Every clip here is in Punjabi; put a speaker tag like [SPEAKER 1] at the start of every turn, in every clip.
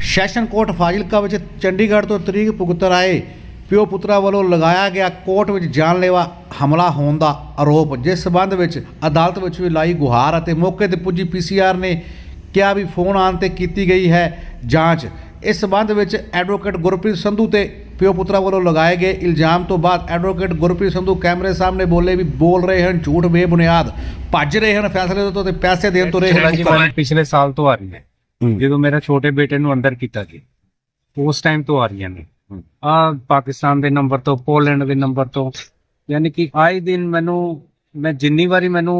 [SPEAKER 1] ਸੈਸ਼ਨ ਕੋਰਟ ਫਾਜ਼ਿਲਕਾ ਵਿੱਚ ਚੰਡੀਗੜ੍ਹ ਤੋਂ ਤਰੀਕ ਭੁਗਤਣ ਆਏ ਪਿਓ ਪੁੱਤਰਾ ਵੱਲੋਂ ਲਗਾਇਆ ਗਿਆ ਕੋਰਟ ਵਿੱਚ ਜਾਨਲੇਵਾ ਹਮਲਾ ਹੋਣ ਦਾ ਆਰੋਪ ਜਿਸ ਸਬੰਧ ਵਿੱਚ ਅਦਾਲਤ ਵਿੱਚ ਵੀ ਲਾਈ ਗੁਹਾਰ ਅਤੇ ਮੌਕੇ ਤੇ ਪੁੱਜੀ ਪੀਸੀਆਰ ਨੇ ਕਿਹਾ ਵੀ ਫੋਨ ਆਉਣ ਤੇ ਕੀਤੀ ਗਈ ਹੈ ਜਾਂਚ। ਇਸ ਸਬੰਧ ਵਿੱਚ ਐਡਵੋਕੇਟ ਗੁਰਪ੍ਰੀਤ ਸੰਧੂ ਤੇ ਪਿਓ ਪੁੱਤਰਾ ਵੱਲੋਂ ਲਗਾਏ ਗਏ ਇਲਜ਼ਾਮ ਤੋਂ ਬਾਅਦ ਐਡਵੋਕੇਟ ਗੁਰਪ੍ਰੀਤ ਸੰਧੂ ਕੈਮਰੇ ਸਾਹਮਣੇ ਬੋਲੇ ਵੀ ਬੋਲ ਰਹੇ ਹਨ ਝੂਠ ਬੇਬੁਨਿਆਦ ਭੱਜ ਰਹੇ ਹਨ ਫੈਸਲੇ ਤੋਂ ਤੇ ਪੈਸੇ ਦੇਣ ਤੋਂ ਰਹੇ ਹਨ।
[SPEAKER 2] ਪਿਛਲੇ ਸਾਲ ਤੋਂ ਆ ਰਹੀ ਹੈ। ਜਦੋਂ ਮੇਰੇ ਛੋਟੇ ਬੇਟੇ ਨੂੰ ਅੰਦਰ ਕੀਤਾ ਜੀ ਉਸ ਟਾਈਮ ਤੋਂ ਆ ਰਹੀਆਂ ਨੇ। ਆ ਪਾਕਿਸਤਾਨ ਦੇ ਨੰਬਰ ਤੋਂ ਪੋਲੈਂਡ ਦੇ ਨੰਬਰ ਤੋਂ ਯਾਨੀ ਕਿ ਆਏ ਦਿਨ ਮੈਨੂੰ ਮੈਂ ਜਿੰਨੀ ਵਾਰੀ ਮੈਨੂੰ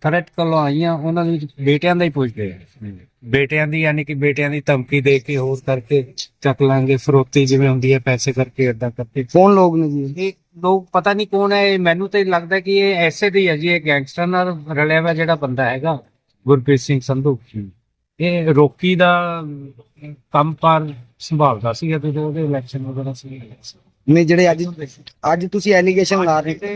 [SPEAKER 2] ਥ੍ਰੈਟ ਕਾਲ ਆਈਆਂ ਉਹਨਾਂ ਦੇ ਵਿੱਚ ਬੇਟਿਆਂ ਦਾ ਹੀ ਪੁੱਛਦੇ ਆ ਬੇਟਿਆਂ ਦੀ ਯਾਨੀ ਕਿ ਬੇਟਿਆਂ ਦੀ ਧਮਕੀ ਦੇ ਕੇ ਹੋਰ ਕਰਕੇ ਚੱਕ ਲਾਂਗੇ ਫਰੋਤੀ ਜਿਵੇਂ ਹੁੰਦੀ ਹੈ ਪੈਸੇ ਕਰਕੇ ਏਦਾਂ ਕਰਕੇ।
[SPEAKER 3] ਕੌਣ ਲੋਕ ਨੇ ਜੀ?
[SPEAKER 2] ਇਹ ਲੋਕ ਪਤਾ ਨਹੀਂ ਕੌਣ ਹੈ ਮੈਨੂੰ ਤਾਂ ਲੱਗਦਾ ਕਿ ਇਹ ਐਸੇ ਦੇ ਹੀ ਹੈ ਜੀ ਇਹ ਗੈਂਗਸਟਰ ਨਾਲ ਰਲਿਆ ਹੋਇਆ ਜਿਹੜਾ ਬੰਦਾ ਹੈਗਾ ਗੁਰਪ੍ਰੀਤ ਸਿੰਘ ਸੰਧੂ। ਇਹ ਰੋਕੀ ਦਾ ਕੰਮ ਪਰ ਸੰਭਾਲਦਾ ਸੀ ਜਦੋਂ ਉਹਦੇ ਇਲੈਕਸ਼ਨ ਵਗੈਰਾ ਸੀ।
[SPEAKER 3] ਨਹੀਂ ਜਿਹੜੇ ਅੱਜ ਅੱਜ ਤੁਸੀਂ ਐਲੀਗੇਸ਼ਨ ਲਾ ਰਹੇ
[SPEAKER 2] ਤੇ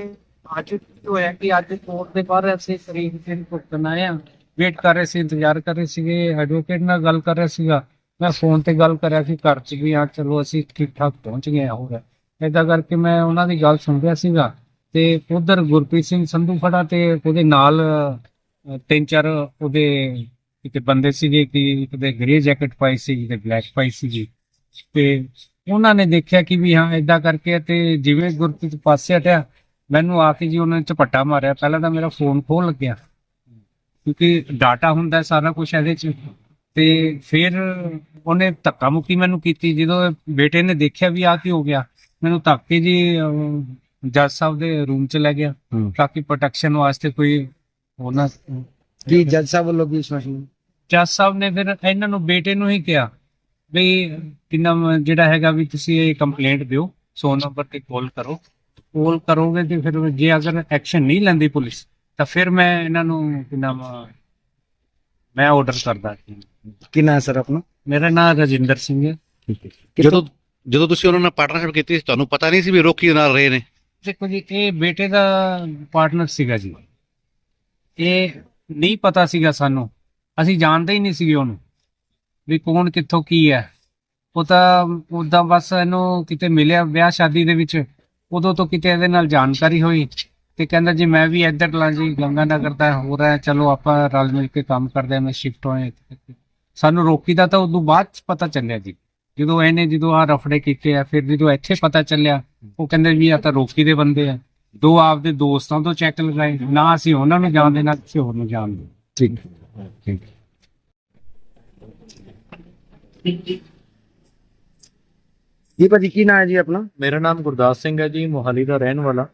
[SPEAKER 2] ਅੱਜ ਕੀ ਹੋਇਆ ਕਿ ਅੱਜ ਕੋਰਟ ਦੇ ਬਾਹਰ ਅਸੀਂ ਤਰੀਕ ਦਿਨ ਭੁਗਤਣ ਆਏ ਆ ਵੇਟ ਕਰ ਰਹੇ ਸੀ ਇੰਤਜ਼ਾਰ ਕਰ ਰਹੇ ਸੀਗੇ ਐਡਵੋਕੇਟ ਨਾਲ ਗੱਲ ਕਰ ਰਿਹਾ ਸੀਗਾ। ਮੈਂ ਫੋਨ ਤੇ ਗੱਲ ਕਰਿਆ ਸੀ ਘਰ ਚ ਵੀ ਆ ਚਲੋ ਅਸੀਂ ਠੀਕ ਠਾਕ ਪਹੁੰਚ ਗਏ ਆ ਹੋਰ। ਏਦਾਂ ਕਰਕੇ ਮੈਂ ਉਹਨਾਂ ਦੀ ਗੱਲ ਸੁਣ ਰਿਹਾ ਸੀਗਾ ਤੇ ਉਧਰ ਗੁਰਪ੍ਰੀਤ ਸਿੰਘ ਸੰਧੂ ਫੜਾ ਤੇ ਉਹਦੇ ਨਾਲ ਤਿੰਨ ਚਾਰ ਉਹਦੇ ਇੱਕ ਬੰਦੇ ਸੀਗੇ ਕਿ ਇੱਕ ਦੇ ਗ੍ਰੇ ਜੈਕਟ ਪਾਈ ਸੀ ਤੇ ਬਲੈਕ ਪਾਈ ਸੀ ਤੇ ਉਹਨਾਂ ਨੇ ਦੇਖਿਆ ਕਿ ਵੀ ਹਾਂ ਏਦਾਂ ਕਰਕੇ ਤੇ ਜਿਵੇਂ ਗੁਰਪ੍ਰੀਤ ਪਾਸੇ ਹਟਿਆ ਮੈਨੂੰ ਆ ਕੇ ਜੀ ਉਹਨਾਂ ਨੇ ਝਪੱਟਾ ਮਾਰਿਆ। ਪਹਿਲਾਂ ਤਾਂ ਮੇਰਾ ਫੋਨ ਖੋਲ ਲੱਗਿਆ ਕਿਉਂਕਿ ਡਾਟਾ ਹੁੰਦਾ ਸਾਰਾ ਕੁਝ ਇਹਦੇ ਚ। ਤੇ ਫਿਰ ਉਹਨੇ ਧੱਕਾ ਮੁੱਕੀ ਮੈਨੂੰ ਕੀਤੀ। ਜਦੋਂ ਬੇਟੇ ਨੇ ਦੇਖਿਆ ਵੀ ਆ ਕੀ ਹੋ ਗਿਆ ਮੈਨੂੰ ਧੱਕ ਕੇ ਜੀ ਜੱਜ ਸਾਹਿਬ ਦੇ ਰੂਮ ਚ ਲੈ ਗਿਆ ਤਾਂ ਕਿ ਪ੍ਰੋਟੈਕਸ਼ਨ ਵਾਸਤੇ ਕੋਈ ਉਹਨਾਂ
[SPEAKER 3] ਕੀ ਜੱਜ ਸਾਹਿਬ ਵੱਲੋਂ ਕੀ ਸ਼ਾਸਨ
[SPEAKER 2] ਜੱਜ ਸਾਹਿਬ ਨੇ ਫਿਰ ਇਹਨਾਂ ਨੂੰ ਬੇਟੇ ਨੂੰ ਹੀ ਕਿਹਾ ਵੀ ਕਿੰਨਾ ਜਿਹੜਾ ਹੈਗਾ ਵੀ ਤੁਸੀਂ ਇਹ ਕੰਪਲੇਂਟ ਦਿਓ 100 ਨੰਬਰ ਤੇ ਕਾਲ ਕਰੋ। ਕਾਲ ਕਰੋਗੇ ਤੇ ਫਿਰ ਜੇ ਅਗਰ ਐਕਸ਼ਨ ਨਹੀਂ ਲੈਂਦੀ ਪੁਲਿਸ ਤਾਂ ਫਿਰ ਮੈਂ ਇਹਨਾਂ ਨੂੰ ਕਿੰਨਾ ਮ- ਆਰਡਰ ਕਰਦਾ।
[SPEAKER 3] ਕੀ ਸਰ ਆਪਣਾ?
[SPEAKER 2] ਮੇਰਾ ਨਾਮ ਰਜਿੰਦਰ ਸਿੰਘ ਹੈ।
[SPEAKER 1] ਜਦੋਂ ਜਦੋਂ ਤੁਸੀਂ ਉਹਨਾਂ ਨਾਲ ਪਾਰਟਨਰਸ਼ਿਪ ਕੀਤੀ ਸੀ ਤੁਹਾਨੂੰ ਪਤਾ ਨਹੀਂ ਸੀ ਵੀ ਰੋਕੀ ਨਾਲ ਰਹੇ ਨੇ।
[SPEAKER 2] ਦੇਖੋ ਜੀ ਇਹ ਬੇਟੇ ਦਾ ਪਾਰਟਨਰ ਸੀਗਾ ਜੀ। ਇਹ ਨਹੀਂ ਪਤਾ ਸੀਗਾ ਸਾਨੂੰ ਅਸੀਂ ਜਾਣਦੇ ਹੀ ਨਹੀਂ ਸੀਗੇ ਉਹਨੂੰ, ਵੀ ਕੌਣ ਕਿੱਥੋਂ ਕੀ ਹੈ। ਉਹ ਤਾਂ ਉਦਾਂ ਬਸ ਇਹਨੂੰ ਕਿਤੇ ਮਿਲਿਆ ਵਿਆਹ ਸ਼ਾਦੀ ਦੇ ਵਿੱਚ, ਉਦੋਂ ਤੋਂ ਕਿਤੇ ਇਹਦੇ ਨਾਲ ਜਾਣਕਾਰੀ ਹੋਈ ਤੇ ਕਹਿੰਦਾ ਜੀ ਮੈਂ ਵੀ ਇੱਧਰ ਲਾਂ ਜੀ ਗੰਗਾ ਨਗਰ ਦਾ ਹੋ ਰਿਹਾ, ਚਲੋ ਆਪਾਂ ਰਲ ਮਿਲ ਕੇ ਕੰਮ ਕਰਦੇ ਹਾਂ, ਮੈਂ ਸ਼ਿਫਟ ਹੋਏ ਸਾਨੂੰ ਰੋਕੀ ਦਾ ਤਾਂ ਉਦੋਂ ਬਾਅਦ 'ਚ ਪਤਾ ਚੱਲਿਆ ਜੀ। ਜਦੋਂ ਇਹਨੇ ਜਦੋਂ ਆ ਰਫੜੇ ਕੀਤੇ ਆ, ਫਿਰ ਜਦੋਂ ਇੱਥੇ ਪਤਾ ਚੱਲਿਆ, ਉਹ ਕਹਿੰਦੇ ਵੀ ਆ ਤਾਂ ਰੋਕੀ ਦੇ ਬੰਦੇ ਆ। ਦੋ ਆਪਦੇ ਦੋਸਤਾਂ ਤੋਂ ਚੈੱਕ ਲਗਾਏ, ਨਾ ਅਸੀਂ ਉਹਨਾਂ ਨੂੰ ਜਾਣਦੇ, ਨਾ ਕਿਸੇ ਹੋਰ ਨੂੰ ਜਾਣਦੇ।
[SPEAKER 3] ਠੀਕ।
[SPEAKER 2] ਠੀਕ
[SPEAKER 3] ਜੀ ਭਾਜੀ ਕੀ ਨਾਂ ਹੈ ਜੀ ਆਪਣਾ?
[SPEAKER 4] ਮੇਰਾ ਨਾਮ ਗੁਰਦਾਸ ਸਿੰਘ ਹੈ ਜੀ ਮੋਹਾਲੀ ਦਾ ਰਹਿਣ ਵਾਲਾ।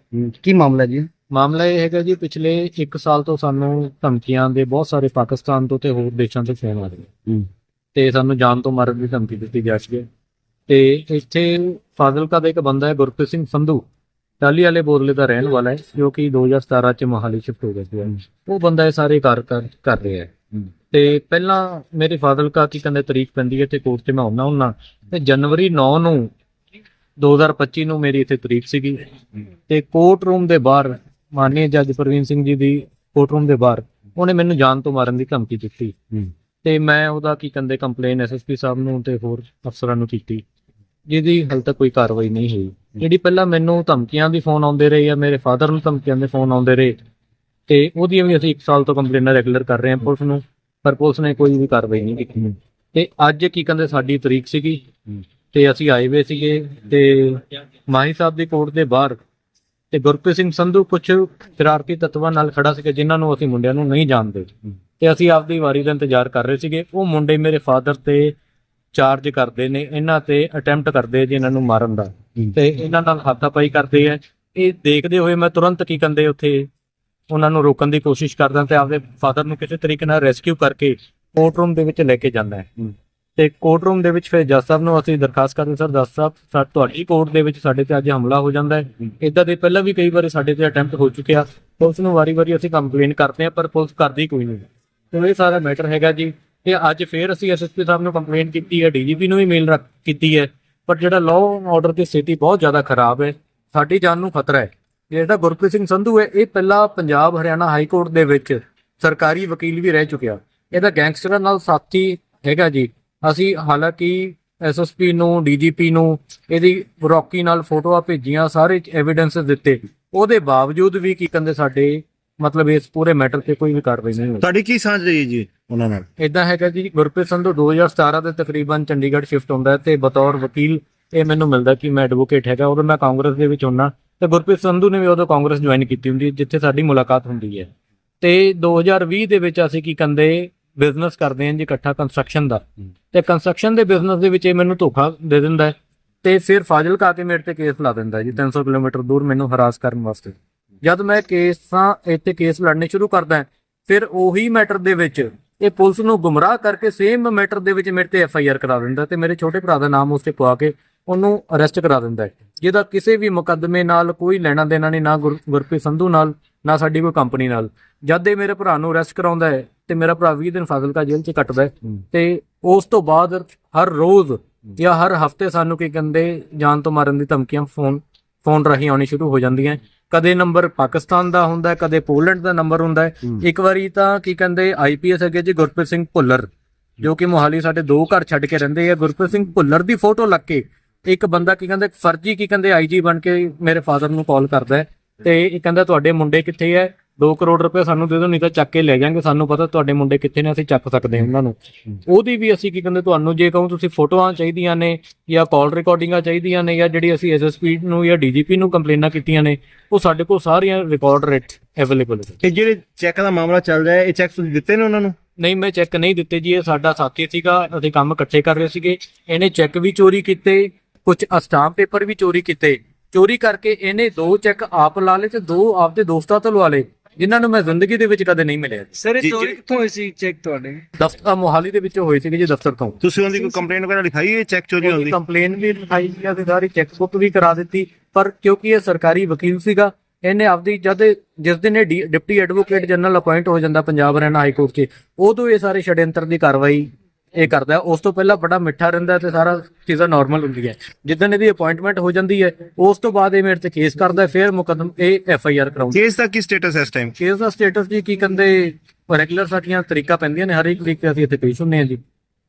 [SPEAKER 3] ਕੀ ਮਾਮਲਾ ਜੀ?
[SPEAKER 4] ਮਾਮਲਾ ਇਹ ਹੈਗਾ ਜੀ ਪਿਛਲੇ 1 ਸਾਲ ਤੋਂ ਸਾਨੂੰ ਧਮਕੀਆਂ ਦੇ ਬਹੁਤ ਸਾਰੇ ਪਾਕਿਸਤਾਨ ਤੋਂ ਤੇ ਹੋਰ ਦੇਸ਼ਾਂ ਤੋਂ ਫੋਨ ਆ ਰਹੇ। ਤੇ ਸਾਨੂੰ ਜਾਨ ਤੋਂ ਮਾਰਨ ਦੀ ਧਮਕੀ ਦਿੱਤੀ ਜਾ ਰਹੀ ਹੈ। ਤੇ ਇੱਥੇ ਫਾਜ਼ਿਲਕਾ ਦਾ ਇੱਕ ਬੰਦਾ ਹੈ ਗੁਰਪ੍ਰੀਤ ਸਿੰਘ ਸੰਧੂ। ਟਾਲੀ ਵਾਲੇ ਬੋਰਲੇ ਦਾ ਰਹਿਣ ਵਾਲਾ ਹੈ ਜੋ ਕਿ 2017 ਚ ਮੋਹਾਲੀ ਸ਼ਿਫਟ ਹੋ ਗਿਆ ਸੀ। ਉਹ ਬੰਦਾ ਇਹ ਸਾਰੇ ਕਾਰ ਕਰ ਕਰ ਰਿਹਾ ਹੈ। ਤੇ ਪਹਿਲਾਂ ਮੇਰੇ ਫਾਜ਼ਿਲਕਾ ਕੀ ਕਹਿੰਦੇ ਤਰੀਕ ਪੈਂਦੀ ਹੈ ਤੇ ਕੋਰਟ 'ਚ ਮੈਂ ਆਉਣਾ ਹੁੰਨਾ ਤੇ ਜਨਵਰੀ 9 ਨੂੰ 2025 ਨੂੰ ਮੇਰੀ ਇੱਥੇ ਤਰੀਕ ਸੀਗੀ। ਤੇ ਕੋਰਟ ਰੂਮ ਦੇ ਬਾਹਰ ਮਾਨनीय ਜੱਜ ਪ੍ਰਵੀਨ ਸਿੰਘ ਜੀ ਦੀ ਕੋਰਟ ਰੂਮ ਦੇ ਬਾਹਰ ਉਹਨੇ ਮੈਨੂੰ ਜਾਨ ਤੋਂ ਮਾਰਨ ਦੀ ਧਮਕੀ ਦਿੱਤੀ। ਤੇ ਮੈਂ ਉਹਦਾ ਕੀ ਕਹਿੰਦੇ ਕੰਪਲੇਨ ਐਸਐਸਪੀ ਸਾਹਿਬ ਨੂੰ ਤੇ ਹੋਰ ਅਫਸਰਾਂ ਨੂੰ ਕੀਤੀ। ਜਿਹਦੀ ਹਾਲੇ ਤੱਕ ਕੋਈ ਕਾਰਵਾਈ ਨਹੀਂ ਹੋਈ। ਜਿਹੜੀ ਪਹਿਲਾਂ ਮੈਨੂੰ ਧਮਕੀਆਂ ਦੀ ਫੋਨ ਆਉਂਦੇ ਰਹੇ ਆ ਮੇਰੇ ਫਾਦਰ ਨੂੰ ਧਮਕੀਆਂ ਦੇ ਫੋਨ ਆਉਂਦੇ ਰਹੇ। ਤੇ ਉਹਦੀਆਂ ਵੀ ਅਸੀਂ 1 ਸਾਲ ਤੋਂ ਕੰਪਲੇਨਾਂ ਰੈਗੂਲਰ ਕਰ ਰਹੇ ਹਾਂ ਪੁਲਿਸ ਨੂੰ ਪਰ ਪੁਲਿਸ ਨੇ ਕੋਈ ਵੀ ਕਾਰਵਾਈ ਨਹੀਂ ਕੀਤੀ। ਤੇ ਅੱਜ ਕੀ ਕਹਿੰਦੇ ਸਾਡੀ ਤਰੀਕ ਸੀਗੀ। ਤੇ ਅਸੀਂ ਆਏ ਹੋਏ ਸੀਗੇ ਤੇ ਮਾਹੀ ਸਾਹਿਬ ਦੀ ਕੋਰਟ ਦੇ ਬਾਹਰ ਤੇ ਗੁਰਪ੍ਰੀਤ ਸਿੰਘ ਸੰਧੂ ਕੁਝ ਸ਼ਰਾਰਤੀ ਤੱਤਵਾਂ ਨਾਲ ਖੜਾ ਸੀਗਾ ਜਿਨ੍ਹਾਂ ਨੂੰ ਅਸੀਂ ਮੁੰਡਿਆਂ ਨੂੰ ਨਹੀਂ ਜਾਣਦੇ। ਤੇ ਅਸੀਂ ਆਪਦੀ ਵਾਰੀ ਦਾ ਇੰਤਜ਼ਾਰ ਕਰ ਰਹੇ ਸੀਗੇ। ਉਹ ਮੁੰਡੇ ਮੇਰੇ ਫਾਦਰ ਤੇ ਚਾਰਜ ਕਰਦੇ ਨੇ ਇਹਨਾਂ ਤੇ ਅਟੈਂਪਟ ਕਰਦੇ ਜੀ ਇਹਨਾਂ ਨੂੰ ਮਾਰਨ ਦਾ। ਤੇ ਇਹਨਾਂ ਨਾਲ ਹਾਥਾਪਾਈ ਕਰਦੇ ਆ। ਇਹ ਦੇਖਦੇ ਹੋਏ ਮੈਂ ਤੁਰੰਤ ਕੀ ਕੰਦੇ ਉੱਥੇ ਉਹਨਾਂ ਨੂੰ ਰੋਕਣ ਦੀ ਕੋਸ਼ਿਸ਼ ਕਰਦਾ ਤੇ ਆਪਦੇ ਫਾਦਰ ਨੂੰ ਕਿਸੇ ਤਰੀਕੇ ਨਾਲ ਰੈਸਕਿਊ ਕਰਕੇ ਕੋਰਟ ਰੂਮ ਦੇ ਵਿੱਚ ਲੈ ਕੇ ਜਾਂਦਾ ਹੈ। ਤੇ ਕੋਰਟ ਰੂਮ ਦੇ ਵਿੱਚ ਫਿਰ ਜੱਜ ਸਾਹਿਬ ਨੂੰ ਅਸੀਂ ਦਰਖਾਸਤ ਕਰਦੇ ਸਰ ਜੱਜ ਸਾਹਿਬ ਸਾ ਤੁਹਾਡੀ ਕੋਰਟ ਦੇ ਵਿੱਚ ਸਾਡੇ ਤੇ ਅੱਜ ਹਮਲਾ ਹੋ ਜਾਂਦਾ ਹੈ। ਇਦਾਂ ਦੇ ਪਹਿਲਾਂ ਵੀ ਕਈ ਵਾਰੀ ਸਾਡੇ ਤੇ ਅਟੈਂਪਟ ਹੋ ਚੁੱਕਿਆ। ਪੁਲਿਸ ਨੂੰ ਵਾਰੀ-ਵਾਰੀ ਅਸੀਂ ਕੰਪਲੇਨ ਕਰਦੇ ਆ ਪਰ ਪੁਲਿਸ ਕਰਦੀ ਕੋਈ ਨਹੀਂ। ਤੇ ਇਹ ਸਾਰਾ ਮੈਟਰ ਹੈਗਾ ਜੀ। ਤੇ ਅੱਜ ਫੇਰ ਅਸੀਂ ਐਸਐਸਪੀ ਸਾਹਿਬ ਨੂੰ ਕੰਪਲੇਂਟ ਕੀਤੀ ਹੈ ਡੀਜੀਪੀ ਨੂੰ ਵੀ ਮੇਲ ਰੱਖ, ਕੀਤੀ ਹੈ, ਪਰ ਜਿਹੜਾ ਲਾਅ ਆਰਡਰ ਦੀ ਸਥਿਤੀ ਬਹੁਤ ਜ਼ਿਆਦਾ ਖਰਾਬ ਹੈ, ਸਾਡੀ ਜਾਨ ਨੂੰ ਖਤਰਾ ਹੈ। ਜਿਹੜਾ ਗੁਰਪ੍ਰੀਤ ਸਿੰਘ ਸੰਧੂ ਹੈ, ਇਹ ਪਹਿਲਾਂ ਪੰਜਾਬ ਹਰਿਆਣਾ ਹਾਈ ਕੋਰਟ ਦੇ ਵਿੱਚ ਸਰਕਾਰੀ ਵਕੀਲ ਵੀ ਰਹਿ ਚੁੱਕਿਆ। ਇਹਦਾ ਗੈਂਗਸਟਰਾਂ ਨਾਲ ਸਾਥੀ ਹੈਗਾ ਜੀ। ਅਸੀਂ ਹਾਲਾਂਕਿ ਐਸਐਸਪੀ ਨੂੰ ਡੀਜੀਪੀ ਨੂੰ ਇਹਦੀ ਰੌਕੀ ਨਾਲ ਫੋਟੋਆਂ ਭੇਜੀਆਂ, ਸਾਰੇ ਐਵੀਡੈਂਸ ਦਿੱਤੇ। ਉਹਦੇ ਬਾਵਜੂਦ ਵੀ ਕੀ ਕਹਿੰਦੇ ਸਾਡੇ ਮਤਲਬ ਇਸ ਪੂਰੇ ਮੈਟਰ ਤੇ ਕੋਈ ਵੀ ਕਾਰਵਾਈ ਨਹੀਂ ਹੋਈ।
[SPEAKER 5] ਤੁਹਾਡੀ ਕੀ ਸਾਂਝ ਰਹੀ ਹੈ ਜੀ ਉਹਨਾਂ ਨਾਲ?
[SPEAKER 4] ਇਦਾਂ ਹੈਗਾ ਜੀ ਗੁਰਪ੍ਰੀਤ ਸੰਧੂ 2017 ਦੇ ਤਕਰੀਬਨ ਚੰਡੀਗੜ੍ਹ ਸ਼ਿਫਟ ਹੁੰਦਾ ਹੈ ਤੇ ਬਤੌਰ ਵਕੀਲ ਇਹ ਮੈਨੂੰ ਮਿਲਦਾ ਕਿ ਮੈਂ ਐਡਵੋਕੇਟ ਹੈਗਾ ਉਦੋਂ ਮੈਂ ਕਾਂਗਰਸ ਦੇ ਵਿੱਚ ਹੁੰਨਾ। ਤੇ ਗੁਰਪ੍ਰੀਤ ਸੰਧੂ ਨੇ ਵੀ ਉਦੋਂ ਕਾਂਗਰਸ ਜੁਆਇਨ ਕੀਤੀ ਹੁੰਦੀ ਜਿੱਥੇ ਸਾਡੀ ਮੁਲਾਕਾਤ ਹੁੰਦੀ ਹੈ। ਤੇ 2020 ਦੇ ਵਿੱਚ ਅਸੀਂ ਕੀ ਕੰਦੇ ਬਿਜ਼ਨਸ ਕਰਦੇ ਹਾਂ ਜੀ ਇਕੱਠਾ ਕੰਸਟਰਕਸ਼ਨ ਦਾ। ਤੇ ਕੰਸਟਰਕਸ਼ਨ ਦੇ ਬਿਜ਼ਨਸ ਦੇ ਵਿੱਚ ਇਹ ਮੈਨੂੰ ਧੋਖਾ ਦੇ ਦਿੰਦਾ ਤੇ ਫਿਰ ਫਾਜ਼ਿਲਕਾ ਕੇ ਮੇਰੇ ਤੇ ਕੇਸ ਲਾ ਦਿੰਦਾ ਜੀ 300 ਕਿਲੋਮੀਟਰ ਦੂਰ ਮੈਨੂੰ ਹਰਾਸ ਕਰਨ ਵਾਸਤੇ। ਜਦ ਮੈਂ ਕੇਸਾਂ ਇੱਥੇ ਕੇਸ ਲੜਨੇ ਸ਼ੁਰੂ ਕਰਦਾ ਫਿਰ ਉਹੀ ਮੈਟਰ ਦੇ ਵਿੱਚ ਇਹ ਪੁਲਿਸ ਨੂੰ ਗੁੰਮਰਾਹ ਕਰਕੇ ਸੇਮ ਮੈਟਰ ਦੇ ਵਿੱਚ ਮੇਰੇ ਤੇ ਐਫ ਆਈ ਆਰ ਕਰਾ ਦਿੰਦਾ ਤੇ ਮੇਰੇ ਛੋਟੇ ਭਰਾ ਦਾ ਨਾਮ ਉਸ ਤੇ ਪਵਾ ਕੇ ਉਹਨੂੰ ਅਰੈਸਟ ਕਰਾ ਦਿੰਦਾ ਜਿਹਦਾ ਕਿਸੇ ਵੀ ਮੁਕੱਦਮੇ ਨਾਲ ਕੋਈ ਲੈਣਾ ਦੇਣਾ ਨਹੀਂ ਨਾ ਗੁਰ- ਗੁਰਪ੍ਰੀਤ ਸੰਧੂ ਨਾਲ ਨਾ ਸਾਡੀ ਕੋਈ ਕੰਪਨੀ ਨਾਲ। ਜਦ ਇਹ ਮੇਰੇ ਭਰਾ ਨੂੰ ਅਰੈਸਟ ਕਰਾਉਂਦਾ ਹੈ ਤੇ ਮੇਰਾ ਭਰਾ 20 ਦਿਨ ਫਾਜ਼ਿਲਕਾ ਜੇਲ੍ਹ 'ਚ ਕੱਟਦਾ ਤੇ ਉਸ ਤੋਂ ਬਾਅਦ ਹਰ ਰੋਜ਼ ਜਾਂ ਹਰ ਹਫ਼ਤੇ ਸਾਨੂੰ ਕੀ ਕਹਿੰਦੇ ਜਾਨ ਤੋਂ ਮਾਰਨ ਦੀ ਧਮਕੀਆਂ ਫੋਨ ਫੋਨ ਰਾਹੀਂ ਆਉਣੀ ਸ਼ੁਰੂ ਹੋ ਜਾਂਦੀਆਂ ਕਦੇ ਨੰਬਰ ਪਾਕਿਸਤਾਨ ਦਾ ਹੁੰਦਾ ਹੈ, ਕਦੇ ਪੋਲੈਂਡ ਦਾ ਨੰਬਰ ਹੁੰਦਾ ਹੈ। ਇੱਕ ਵਾਰੀ ਤਾਂ ਕੀ ਕਹਿੰਦੇ ਆਈਪੀਐਸ ਹੈਗੇ ਜੀ ਗੁਰਪ੍ਰੀਤ ਸਿੰਘ ਭੁੱਲਰ ਜੋ ਕਿ ਮੋਹਾਲੀ ਸਾਡੇ ਦੋ ਘਰ ਛੱਡ ਕੇ ਰਹਿੰਦੇ ਆ। ਗੁਰਪ੍ਰੀਤ ਸਿੰਘ ਭੁੱਲਰ ਦੀ ਫੋਟੋ ਲੱਗ ਕੇ ਇੱਕ ਬੰਦਾ ਕੀ ਕਹਿੰਦੇ ਫਰਜੀ ਕੀ ਕਹਿੰਦੇ ਆਈਜੀ ਬਣ ਕੇ ਮੇਰੇ ਫਾਦਰ ਨੂੰ ਕਾਲ ਕਰਦਾ ਹੈ। ਤੇ ਇਹ ਕਹਿੰਦਾ ਤੁਹਾਡੇ ਮੁੰਡੇ ਕਿੱਥੇ ਐ 2 ਕਰੋੜ ਰੁਪਏ ਸਾਨੂੰ ਦੇ ਦਿਓ ਨਹੀਂ ਤਾਂ ਚੱਕ ਕੇ ਲੈ ਜਾਾਂਗੇ। ਸਾਨੂੰ ਪਤਾ ਤੁਹਾਡੇ ਮੁੰਡੇ ਕਿੱਥੇ ਨੇ ਅਸੀਂ ਚੱਕ ਸਕਦੇ ਹਾਂ ਉਹਨਾਂ ਨੂੰ। ਉਹਦੀ ਵੀ ਅਸੀਂ ਕੀ ਕਹਿੰਦੇ ਤੁਹਾਨੂੰ ਜੇ ਕਹੂੰ ਤੁਸੀਂ ਫੋਟੋਆਂ ਚਾਹੀਦੀਆਂ ਨੇ ਜਾਂ ਕਾਲ ਰਿਕਾਰਡਿੰਗਾਂ ਚਾਹੀਦੀਆਂ ਨੇ ਜਾਂ ਜਿਹੜੀ ਅਸੀਂ ਐਸਐਸਪੀ ਨੂੰ ਜਾਂ ਡੀਜੀਪੀ ਨੂੰ ਕੰਪਲੇਨਾਂ ਕੀਤੀਆਂ ਨੇ ਉਹ ਸਾਡੇ ਕੋਲ ਸਾਰੀਆਂ ਰਿਕਾਰਡ ਰੇਟ ਅਵੇਲੇਬਲ ਹੈ
[SPEAKER 5] ਇਹ ਜਿਹੜੇ ਚੈੱਕ ਦਾ ਮਾਮਲਾ ਚੱਲ ਰਿਹਾ ਹੈ ਇਹ ਚੈੱਕ ਤੁਸੀਂ ਦਿੱਤੇ ਨੇ ਉਹਨਾਂ ਨੂੰ?
[SPEAKER 4] ਨਹੀਂ ਮੈਂ ਚੈੱਕ ਨਹੀਂ ਦਿੱਤੇ ਜੀ ਇਹ ਸਾਡਾ ਸਾਥੀ ਸੀਗਾ ਅਸੀਂ ਕੰਮ ਇਕੱਠੇ ਕਰ ਰਹੇ ਸੀਗੇ। ਇਹਨੇ ਚੈੱਕ ਵੀ ਚੋਰੀ ਕੀਤੇ ਕੁਝ ਅਸਟਾਂਪ ਪੇਪਰ ਵੀ ਚੋਰੀ ਕੀਤੇ। ਚੋਰੀ ਕਰਕੇ ਇਹਨੇ ਦੋ ਚੈੱਕ ਆਪ ਲਾ ਲਏ ਤੇ ਦੋ ਆਪਦੇ ਦੋਸਤਾਂ ਤੋਂ ਲਵਾ ਲਏ। ਜਿਨ੍ਹਾਂ ਨੂੰ ਮੈਂ ਜ਼ਿੰਦਗੀ ਦੇ ਵਿੱਚ ਕਦੇ ਨਹੀਂ ਮਿਲਿਆ
[SPEAKER 2] ਸਰ ਇਹ ਚੋਰੀ। ਕਿੱਥੋਂ ਹੋਈ ਸੀ ਚੈੱਕ ਤੁਹਾਡੇ?
[SPEAKER 4] ਦਫ਼ਤਰ ਮੋਹਾਲੀ ਦੇ ਵਿੱਚੋਂ ਹੋਈ ਸੀਗੀ ਜੀ ਦਫ਼ਤਰ ਤੋਂ।
[SPEAKER 5] ਤੁਸੀਂ ਉਹਦੀ ਕੋਈ ਕੰਪਲੇਂਟ ਵਗੈਰਾ ਲਿਖਾਈ ਹੈ? ਚੈੱਕ ਚੋਰੀ ਦੀ
[SPEAKER 4] ਕੰਪਲੇਨ ਵੀ ਲਿਖਾਈ ਸੀ ਅਸੀਂ ਸਾਰੀ ਚੈੱਕ ਬੁੱਕ ਵੀ ਕਰਾ ਦਿੱਤੀ ਪਰ ਕਿਉਂਕਿ ਇਹ ਸਰਕਾਰੀ ਵਕੀਲ ਸੀਗਾ ਇਹਨੇ ਆਪਦੀ ਜਦ ਜਿਸ ਦਿਨ ਇਹ ਡੀ- ਡਿਪਟੀ ਐਡਵੋਕੇਟ ਜਨਰਲ ਅਪਾਇੰਟ ਹੋ ਜਾਂਦਾ ਪੰਜਾਬ ਹਰਿਆਣਾ ਹਾਈ ਕੋਰਟ 'ਚ ਉਦੋਂ ਇਹ ਸਾਰੇ ਛੜਯੰਤਰ ਦੀ ਕਾਰਵਾਈ ਇਹ ਕਰਦਾ। ਉਸ ਤੋਂ ਪਹਿਲਾਂ ਬੜਾ ਮਿੱਠਾ ਰਹਿੰਦਾ ਤੇ ਸਾਰਾ ਚੀਜ਼ਾਂ ਨਾਰਮਲ ਹੁੰਦੀ ਹੈ ਜਿੱਦਣ ਇਹਦੀ ਅਪਾਇੰਟਮੈਂਟ ਹੋ ਜਾਂਦੀ ਹੈ ਉਸ ਤੋਂ ਬਾਅਦ ਇਹ ਮੇਰੇ ਤੇ ਕੇਸ ਕਰਦਾ ਫਿਰ ਮੁਕੱਦਮ ਇਹ ਐਫ ਆਈ ਆਰ ਕਰਾਉਂਦਾ।
[SPEAKER 5] ਕੇਸ ਦਾ ਕੀ ਸਟੇਟਸ ਹੈ ਇਸ ਟਾਈਮ
[SPEAKER 4] ਕੇਸ ਦਾ ਸਟੇਟਸ ਜੀ ਕੀ ਕਹਿੰਦੇ ਰੈਗੂਲਰ ਸਾਡੀਆਂ ਤਰੀਕਾ ਪੈਂਦੀਆਂ ਨੇ ਹਰ ਇੱਕ ਤਰੀਕੇ ਅਸੀਂ ਇੱਥੇ ਪੇਸ਼ ਹੁੰਨੇ ਆ ਜੀ।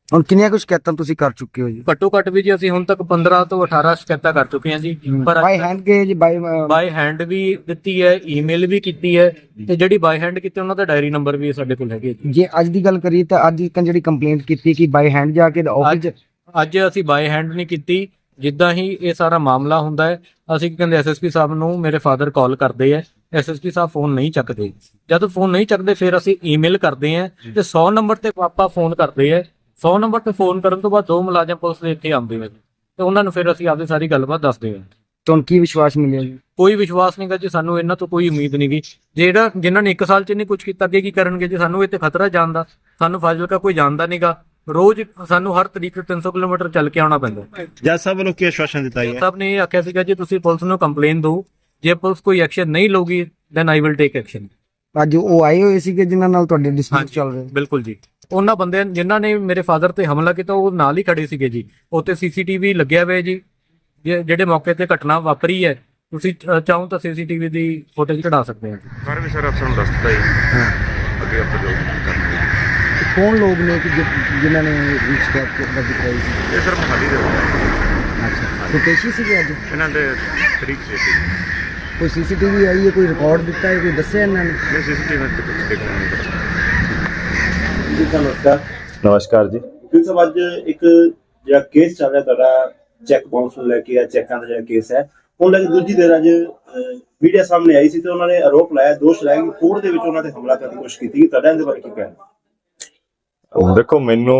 [SPEAKER 3] ਹੁਣ ਕਿੰਨੀਆਂ ਕੁ ਸ਼ਿਕਾਇਤਾਂ ਤੁਸੀਂ ਕਰ ਚੁੱਕੇ ਹੋ ਜੀ?
[SPEAKER 4] ਘੱਟੋ ਘੱਟ ਵੀ ਜੀ ਅਸੀਂ ਹੁਣ ਤੱਕ 15 ਤੋਂ 18 ਸ਼ਿਕਾਇਤਾਂ ਕਰ ਚੁੱਕੇ ਹਾਂ ਜੀ। ਪਰ
[SPEAKER 3] ਬਾਈ ਹੈਂਡ ਕੇ ਜੀ ਬਾਈ
[SPEAKER 4] ਬਾਈ ਹੈਂਡ ਵੀ ਦਿੱਤੀ ਹੈ ਈਮੇਲ ਵੀ ਕੀਤੀ ਹੈ ਤੇ ਜਿਹੜੀ ਬਾਈ ਹੈਂਡ ਕੀਤੀ ਉਹਨਾਂ ਦਾ ਡਾਇਰੀ ਨੰਬਰ ਵੀ ਸਾਡੇ ਕੋਲ ਹੈਗੇ ਜੀ।
[SPEAKER 3] ਜੇ ਅੱਜ ਦੀ ਗੱਲ ਕਰੀਏ ਤਾਂ ਅੱਜ ਇੱਕ ਜਿਹੜੀ ਕੰਪਲੇਂਟ ਕੀਤੀ ਕਿ ਬਾਈ ਹੈਂਡ ਜਾ ਕੇ ਆਫਿਸ
[SPEAKER 4] ਅੱਜ ਅਸੀਂ ਬਾਈ ਹੈਂਡ ਨਹੀਂ ਕੀਤੀ ਜਿੱਦਾਂ ਹੀ ਇਹ ਸਾਰਾ ਮਾਮਲਾ ਹੁੰਦਾ ਹੈ ਅਸੀਂ ਕਹਿੰਦੇ ਐਸਐਸਪੀ ਸਾਹਿਬ ਨੂੰ ਮੇਰੇ ਫਾਦਰ ਕਾਲ ਕਰਦੇ ਆ ਐਸਐਸਪੀ ਸਾਹਿਬ ਫੋਨ ਨਹੀਂ ਚੱਕਦੇ। ਜਦ ਫੋਨ ਨਹੀਂ ਚੱਕਦੇ ਫਿਰ ਅਸੀਂ ਈਮੇਲ ਕਰਦੇ ਆ ਤੇ 100 ਨੰਬਰ ਤੇ ਪਾਪਾ ਫੋਨ ਕਰਦੇ ਆ 100 ਨੰਬਰ ਤੇ ਫੋਨ ਕਰਨ ਤੋਂ ਬਾਅਦ ਦੋ ਮੁਲਾਜ਼ਮ ਪੁਲਿਸ ਦੇ ਇੱਥੇ ਆਉਂਦੇ ਨੇ ਤੇ ਉਹਨਾਂ ਨੂੰ ਫਿਰ ਅਸੀਂ ਆਪਦੀ ਸਾਰੀ ਗੱਲਬਾਤ ਦੱਸਦੇ ਆ
[SPEAKER 3] ਤੁਹਾਨੂੰ ਕੀ ਵਿਸ਼ਵਾਸ ਮਿਲਿਆ ਜੀ?
[SPEAKER 4] ਕੋਈ ਵਿਸ਼ਵਾਸ ਨਹੀਂਗਾ ਜੀ ਸਾਨੂੰ ਇਹਨਾਂ ਤੋਂ ਕੋਈ ਉਮੀਦ ਨਹੀਂਗੀ ਜਿਹੜਾ ਜਿਨ੍ਹਾਂ ਨੇ 1 ਸਾਲ ਚ ਨਹੀਂ ਕੁਝ ਕੀਤਾ ਅੱਗੇ ਕੀ ਕਰਨਗੇ ਜੀ? ਸਾਨੂੰ ਇੱਥੇ ਖਤਰਾ ਜਾਣਦਾ। ਸਾਨੂੰ ਫਾਜ਼ਿਲਕਾ ਕੋਈ ਜਾਣਦਾ ਨਹੀਂਗਾ ਰੋਜ਼ ਸਾਨੂੰ ਹਰ ਤਰੀਕ 300 ਕਿਲੋਮੀਟਰ ਚੱਲ ਕੇ ਆਉਣਾ ਪੈਂਦਾ।
[SPEAKER 5] ਜੱਜ ਸਾਹਿਬ ਵੱਲੋਂ ਕੀ ਆਸ਼ਵਾਸਨ ਦਿੱਤਾ ਗਿਆ?
[SPEAKER 4] ਸਭ ਨੇ ਇਹ ਆਖਿਆ ਸੀਗਾ ਜੀ ਤੁਸੀਂ ਪੁਲਿਸ ਨੂੰ ਕੰਪਲੇਨ ਦਿਓ। ਜੇ ਪੁਲਿਸ ਕੋਈ ਐਕਸ਼ਨ ਨਹੀਂ ਲਊਗੀ then I will take action
[SPEAKER 3] ਅੱਜ ਉਹ ਆਏ ਹੋਏ ਸੀਗੇ ਜਿਨ੍ਹਾਂ ਨਾਲ ਤੁਹਾਡੇ ਡਿਸਪਿਊਟ ਚੱਲ ਰਹੇ।
[SPEAKER 4] ਬਿਲਕੁਲ ਜੀ। ਉਹਨਾਂ ਬੰਦਿਆਂ ਜਿਨ੍ਹਾਂ ਨੇ ਮੇਰੇ ਫਾਦਰ ਤੇ ਹਮਲਾ ਕੀਤਾ ਉਹ ਨਾਲ ਹੀ ਖੜੇ ਸੀਗੇ ਜੀ। ਉੱਤੇ ਸੀਸੀਟੀਵੀ ਲੱਗਿਆ ਹੋਇਆ ਜੀ। ਜੇ- ਜਿਹੜੇ ਮੌਕੇ ਤੇ ਘਟਨਾ ਵਾਪਰੀ ਹੈ ਤੁਸੀਂ ਚਾਹੋ ਤਾਂ ਸੀਸੀਟੀਵੀ ਦੀ ਫੁਟੇਜ ਕਢਾ ਸਕਦੇ ਹੋ
[SPEAKER 6] ਸਰ ਵੀ ਸਰ ਅਫਸਰ ਨੂੰ ਦੱਸ ਦਿੱਤਾ ਜੀ। ਅੱਗੇ ਅਫਸਰ ਜੋ ਕਰਨਗੇ।
[SPEAKER 3] ਕੌਣ ਲੋਕ ਨੇ ਕਿ ਜਿ- ਜਿਨ੍ਹਾਂ ਨੇ ਇਹ ਸ਼ਿਕਾਇਤ ਦਰਜ ਕਰਾਈ ਸੀ
[SPEAKER 6] ਇਹ ਸਰ ਮਹਾਲੀ ਦੇ ਬੰਦੇ।
[SPEAKER 3] ਅੱਛਾ। ਕੋਈ ਪੇਸ਼ੀ ਸੀਗੇ ਅੱਜ?
[SPEAKER 6] ਇਹਨਾਂ ਦੇ ਤਰੀਕ ਸੀ ਸੀ।
[SPEAKER 3] ਕੋਈ ਸੀਸੀਟੀਵੀ ਆਈ ਹੈ ਕੋਈ ਰਿਕਾਰਡ ਦਿੱਤਾ ਹੈ ਕੋਈ ਦੱਸਿਆ ਇਹਨਾਂ ਨੇ?
[SPEAKER 6] ਇਹ ਸੀਸੀਟੀਵੀ ਦੇਖਣਾ ਨਹੀਂ
[SPEAKER 7] ਜੀ ਸਰ ਨਮਸਕਾਰ।
[SPEAKER 6] ਨਮਸਕਾਰ ਜੀ।
[SPEAKER 7] ਫਿਰ ਸਭ ਅੱਜ ਇੱਕ ਜਿਹੜਾ ਕੇਸ ਚੱਲ ਰਿਹਾ ਤੁਹਾਡਾ ਚੈੱਕ ਬਾਉਂਸ ਨੂੰ ਲੈ ਕੇ ਆ ਚੈੱਕਾਂ ਦਾ ਜਿਹੜਾ ਕੇਸ ਹੈ ਉਹ ਲੈ ਕੇ ਦੂਜੀ ਦੇਰ ਅੱਜ ਮੀਡੀਆ ਸਾਹਮਣੇ ਆਈ ਸੀ ਤੇ ਉਹਨਾਂ ਨੇ ਆਰੋਪ ਲਾਇਆ ਦੋਸ਼ ਲਾਇਆ ਕਿ ਕੋਰਟ ਦੇ ਵਿੱਚ ਉਹਨਾਂ ਤੇ ਹਮਲਾ ਕਰਨ ਦੀ ਕੋਸ਼ਿਸ਼ ਕੀਤੀ ਗਈ। ਤੁਹਾਡਾ ਇਹਦੇ ਬਾਰੇ ਕੀ ਕਹਿਣਾ?
[SPEAKER 6] ਦੇਖੋ ਮੈਨੂੰ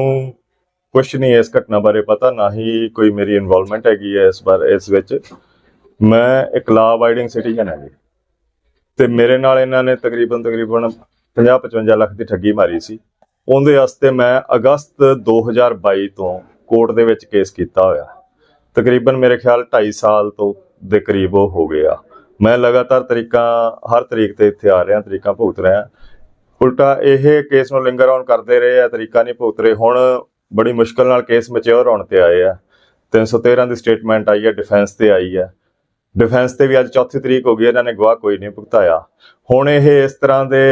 [SPEAKER 6] ਕੁਝ ਨਹੀਂ ਇਸ ਘਟਨਾ ਬਾਰੇ ਪਤਾ ਨਾ ਹੀ ਕੋਈ ਮੇਰੀ ਇਨਵੋਲਵਮੈਂਟ ਹੈਗੀ ਹੈ ਇਸ ਬਾਰ ਇਸ ਵਿੱਚ। ਮੈਂ ਇੱਕ ਲਾ ਅਬਾਈਡਿੰਗ ਸਿਟੀਜ਼ਨ ਹਾਂ ਜੀ। ਤੇ ਮੇਰੇ ਨਾਲ ਇਹਨਾਂ ਨੇ ਤਕਰੀਬਨ ਤਕਰੀਬਨ 50 55 ਲੱਖ ਦੀ ਠੱਗੀ ਮਾਰੀ ਸੀ। ਉਹਦੇ ਵਾਸਤੇ ਮੈਂ ਅਗਸਤ 2022 ਤੋਂ ਕੋਰਟ ਦੇ ਵਿੱਚ ਕੇਸ ਕੀਤਾ ਹੋਇਆ। ਤਕਰੀਬਨ ਮੇਰੇ ਖਿਆਲ 2.5 ਸਾਲ ਤੋਂ ਦੇ ਕਰੀਬ ਉਹ ਹੋ ਗਿਆ। ਮੈਂ ਲਗਾਤਾਰ ਤਰੀਕਾਂ, ਹਰ ਤਰੀਕ ਤੇ ਇੱਥੇ ਆ ਰਿਹਾ, ਤਰੀਕਾਂ ਭੁਗਤ ਰਿਹਾ। ਉਲਟਾ ਇਹ ਕੇਸ ਨੂੰ ਲਿੰਗਰ ਆਨ ਕਰਦੇ ਰਹੇ ਆ, ਤਰੀਕਾ ਨਹੀਂ ਭੁਗਤ ਰਹੇ। ਹੁਣ ਬੜੀ ਮੁਸ਼ਕਲ ਨਾਲ ਕੇਸ ਮੈਚੁਰ ਹੋਣ ਤੇ ਆਏ ਆ। 313 ਦੀ ਸਟੇਟਮੈਂਟ ਆਈ ਹੈ ਡਿਫੈਂਸ ਤੇ ਆਈ ਹੈ ਡਿਫੈਂਸ ਤੇ ਵੀ ਅੱਜ ਚੌਥੀ ਤਰੀਕ ਹੋ ਗਈ ਇਹਨਾਂ ਨੇ ਗਵਾਹ ਕੋਈ ਨਹੀਂ ਭੁਗਤਾਇਆ। ਹੁਣ ਇਹ ਇਸ ਤਰ੍ਹਾਂ ਦੇ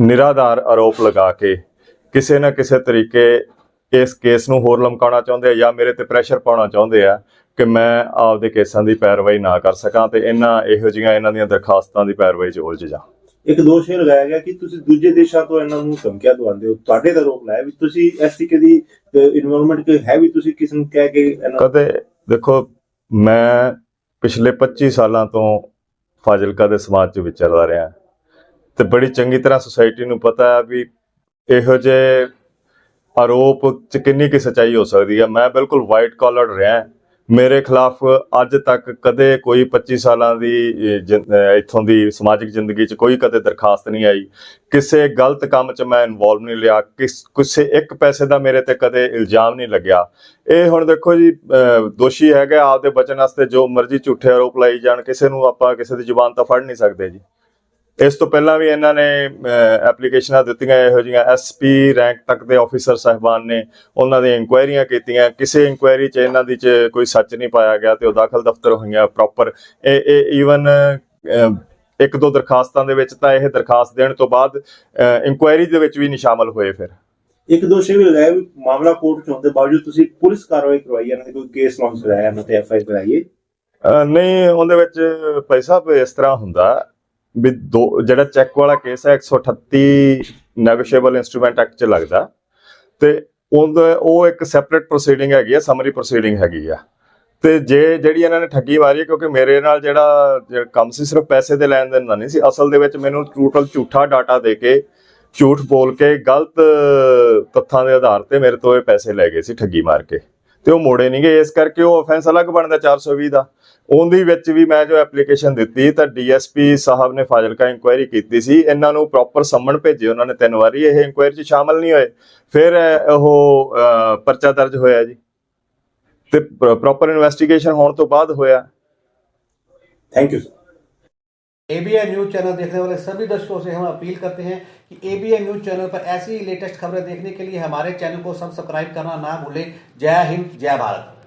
[SPEAKER 6] ਨਿਰਾਧਾਰ ਆਰੋਪ ਲਗਾ ਕੇ ਕਿਸੇ ਨਾ ਕਿਸੇ ਤਰੀਕੇ ਇਸ ਕੇਸ ਨੂੰ ਹੋਰ ਲਮਕਾਉਣਾ ਚਾਹੁੰਦੇ ਆ ਜਾਂ ਮੇਰੇ ਤੇ ਪ੍ਰੈਸ਼ਰ ਪਾਉਣਾ ਚਾਹੁੰਦੇ ਆ ਕਿ ਮੈਂ ਆਪਦੇ ਕੇਸਾਂ ਦੀ ਪੈਰਵਾਈ ਨਾ ਕਰ ਸਕਾਂ ਤੇ ਇਹਨਾਂ ਇਹੋ ਜਿਹੀਆਂ ਇਹਨਾਂ ਦੀਆਂ ਦਰਖਾਸਤਾਂ ਦੀ ਪੈਰਵਾਈ 'ਚ ਉਲਝ ਜਾ।
[SPEAKER 7] ਇੱਕ ਦੋਸ਼ ਇਹ ਲਗਾਇਆ ਗਿਆ ਕਿ ਤੁਸੀਂ ਦੂਜੇ ਦੇਸ਼ਾਂ ਤੋਂ ਇਹਨਾਂ ਨੂੰ ਧਮਕੀਆਂ ਦਵਾਉਂਦੇ ਹੋ ਤੁਹਾਡੇ ਦਾ ਆਰੋਪ ਲਾਇਆ ਵੀ ਤੁਸੀਂ ਇਸ ਤਰੀਕੇ ਦੀ ਇਨਵੋਲਵਮੈਂਟ ਹੈ ਵੀ ਤੁਸੀਂ ਕਿਸ ਨੂੰ ਕਹਿ ਕੇ
[SPEAKER 6] ਕਦੇ ਦੇਖੋ ਮੈਂ ਪਿਛਲੇ 25 ਸਾਲਾਂ ਤੋਂ ਫਾਜ਼ਿਲਕਾ ਦੇ ਸਮਾਜ 'ਚ ਵਿਚਰਦਾ ਰਿਹਾ। ਤੇ ਬੜੀ ਚੰਗੀ ਤਰ੍ਹਾਂ ਸੁਸਾਇਟੀ ਨੂੰ ਪਤਾ ਹੈ ਵੀ ਇਹੋ ਜਿਹੇ ਆਰੋਪ 'ਚ ਕਿੰਨੀ ਕੀ ਸੱਚਾਈ ਹੋ ਸਕਦੀ ਹੈ। ਮੈਂ ਬਿਲਕੁਲ ਵਾਈਟ ਕਾਲਰ ਰਿਹਾ। ਮੇਰੇ ਖਿਲਾਫ ਅੱਜ ਤੱਕ ਕਦੇ ਕੋਈ 25 ਸਾਲਾਂ ਦੀ ਅਹ, ਇੱਥੋਂ ਦੀ ਸਮਾਜਿਕ ਜ਼ਿੰਦਗੀ 'ਚ ਕੋਈ ਕਦੇ ਦਰਖਾਸਤ ਨਹੀਂ ਆਈ। ਕਿਸੇ ਗਲਤ ਕੰਮ 'ਚ ਮੈਂ ਇਨਵੋਲਵ ਨਹੀਂ ਲਿਆ। ਕਿਸੇ ਇੱਕ ਪੈਸੇ ਦਾ ਮੇਰੇ ਤੇ ਕਦੇ ਇਲਜ਼ਾਮ ਨਹੀਂ ਲੱਗਿਆ। ਇਹ ਹੁਣ ਦੇਖੋ ਜੀ ਦੋਸ਼ੀ ਹੈਗਾ ਆਪਦੇ ਬਚਨ ਵਾਸਤੇ ਜੋ ਮਰਜ਼ੀ ਝੂਠੇ ਆਰੋਪ ਲਾਈ ਜਾਣ ਕਿਸੇ ਨੂੰ ਆਪਾਂ ਕਿਸੇ ਦੀ ਜ਼ੁਬਾਨ ਤਾਂ ਫੜ ਨਹੀਂ ਸਕਦੇ ਜੀ। ਇਸ ਤੋਂ ਪਹਿਲਾਂ ਵੀ ਇਹਨਾਂ ਨੇ ਐਪਲੀਕੇਸ਼ਨਾਂ ਦਿੱਤੀਆਂ ਇਹੋ ਜਿਹੀਆਂ ਐਸਪੀ ਰੈਂਕ ਤੱਕ ਦੇ ਆਫੀਸਰ ਸਾਹਿਬਾਨ ਨੇ ਉਹਨਾਂ ਦੀਆਂ ਇਨਕੁਆਇਰੀਆਂ ਕੀਤੀਆਂ। ਕਿਸੇ ਇਨਕੁਆਇਰੀ 'ਚ ਇਹਨਾਂ ਦੀ 'ਚ ਕੋਈ ਸੱਚ ਨਹੀਂ ਪਾਇਆ ਗਿਆ ਤੇ ਉਹ ਦਾਖਲ ਦਫ਼ਤਰ ਹੋਈਆਂ ਪ੍ਰੋਪਰ ਇਹ ਇਹ ਈਵਨ ਇੱਕ ਦੋ ਦਰਖਾਸਤਾਂ ਦੇ ਵਿੱਚ ਤਾਂ ਇਹ ਦਰਖਾਸਤ ਦੇਣ ਤੋਂ ਬਾਅਦ ਇਨਕੁਆਇਰੀ ਦੇ ਵਿੱਚ ਵੀ ਨਹੀਂ ਸ਼ਾਮਲ ਹੋਏ ਫਿਰ।
[SPEAKER 7] ਇੱਕ ਦੋਸ਼ ਵੀ ਲਗਾਇਆ ਵੀ ਮਾਮਲਾ ਕੋਰਟ 'ਚ ਹੋਣ ਦੇ ਬਾਵਜੂਦ ਤੁਸੀਂ ਪੁਲਿਸ ਕਾਰਵਾਈ ਕਰਵਾਈ ਇਹਨਾਂ ਨੇ ਕੋਈ ਕੇਸ ਲਾਂਚ ਕਰਾਇਆ ਇਹਨਾਂ ਤੇ ਐਫ ਆਈ ਕਰਾਈ
[SPEAKER 6] ਨਹੀਂ ਉਹਦੇ ਵਿੱਚ ਪੈਸਾ ਇਸ ਤਰ੍ਹਾਂ ਹੁੰਦਾ ਵੀ ਦੋ, ਜਿਹੜਾ ਚੈੱਕ ਵਾਲਾ ਕੇਸ ਹੈ 138 ਨੈਗੋਸ਼ੀਏਬਲ ਇਨਸਟਰੂਮੈਂਟ ਐਕਟ ਚ ਲੱਗਦਾ। ਤੇ ਉਹਦਾ, ਉਹ ਇੱਕ ਸੈਪਰੇਟ ਪ੍ਰੋਸੀਡਿੰਗ ਹੈਗੀ ਆ ਸਮਰੀ ਪ੍ਰੋਸੀਡਿੰਗ ਹੈਗੀ ਆ। ਤੇ ਜੇ ਜਿਹੜੀ ਇਹਨਾਂ ਨੇ ਠੱਗੀ ਮਾਰੀ ਹੈ ਕਿਉਂਕਿ ਮੇਰੇ ਨਾਲ ਜਿਹੜਾ ਕੰਮ ਸੀ, ਸਿਰਫ ਪੈਸੇ ਦੇ ਲੈਣ ਦੇਣ ਦਾ ਨਹੀਂ ਸੀ। ਅਸਲ ਦੇ ਵਿੱਚ ਮੈਨੂੰ ਟੋਟਲ ਝੂਠਾ ਡਾਟਾ ਦੇ ਕੇ, ਝੂਠ ਬੋਲ ਕੇ, ਗਲਤ ਤੱਥਾਂ ਦੇ ਆਧਾਰ ਤੇ ਮੇਰੇ ਤੋਂ ਇਹ ਪੈਸੇ ਲੈ ਗਏ ਸੀ ਠੱਗੀ ਮਾਰ ਕੇ। ਤੇ ਉਹ ਮੋੜੇ ਨਹੀਂ ਗਏ। ਇਸ ਕਰਕੇ ਉਹ ਆਫੈਂਸ ਅਲੱਗ ਬਣਦਾ 420 ਦਾ। ਉਹਦੇ ਵਿੱਚ ਵੀ ਮੈਂ ਜੋ ਐਪਲੀਕੇਸ਼ਨ ਦਿੱਤੀ ਤਾਂ ਡੀਐਸਪੀ ਸਾਹਿਬ ਨੇ ਫਾਜ਼ਿਲਕਾ ਇਨਕੁਆਇਰੀ ਕੀਤੀ ਸੀ ਇਹਨਾਂ ਨੂੰ ਪ੍ਰੋਪਰ ਸੰਮਣ ਭੇਜੇ ਉਹਨਾਂ ਨੇ ਤਿੰਨ ਵਾਰੀ ਇਹ ਇਨਕੁਆਇਰੀ 'ਚ ਸ਼ਾਮਲ ਨਹੀਂ ਹੋਏ ਫਿਰ ਅਹ, ਉਹ ਅਹ, ਪਰਚਾ ਦਰਜ ਹੋਇਆ ਜੀ ਤੇ ਪ੍ਰੋਪਰ ਇਨਵੈਸਟੀਗੇਸ਼ਨ ਹੋਣ ਤੋਂ ਬਾਅਦ ਹੋਇਆ
[SPEAKER 7] thank you sir
[SPEAKER 1] ABN news channel देखने वाले सभी दर्शकों से हम अपील करते हैं कि एबीएन न्यूज चैनल पर ऐसी ही लेटेस्ट खबरें देखने के लिए हमारे चैनल को सब्सक्राइब करना ना भूलें जय हिंद जय भारत